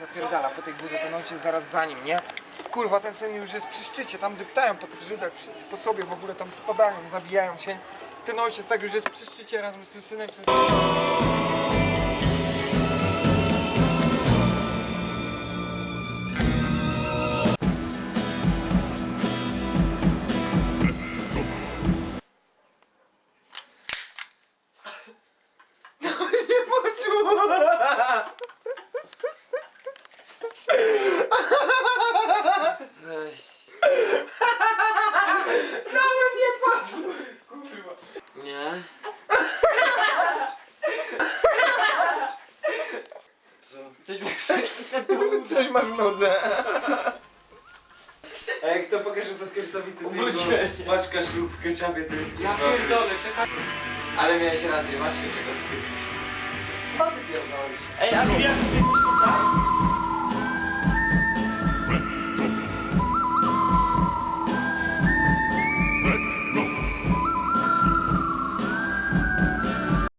zapierdala po tej górze, ten ojciec zaraz za nim, nie? Kurwa, ten syn już jest przy szczycie, tam deptają po tych Żydach, wszyscy po sobie w ogóle tam spadają, zabijają się. Ten ojciec tak już jest przy szczycie razem z tym synem. To jest... Nie poczuł! Weź. Nawet nie patrzył! Kurwa. Nie. Co? Coś mi Coś masz w nodze. A jak to pokażę Podkersowi, to tylko się. paczka ślub w ketchupie to jest Ja kurwa. pierdolę, czekaj. Ale miałeś rację, masz się czego wstydzić. Co ty pierdolisz? Ej, a ja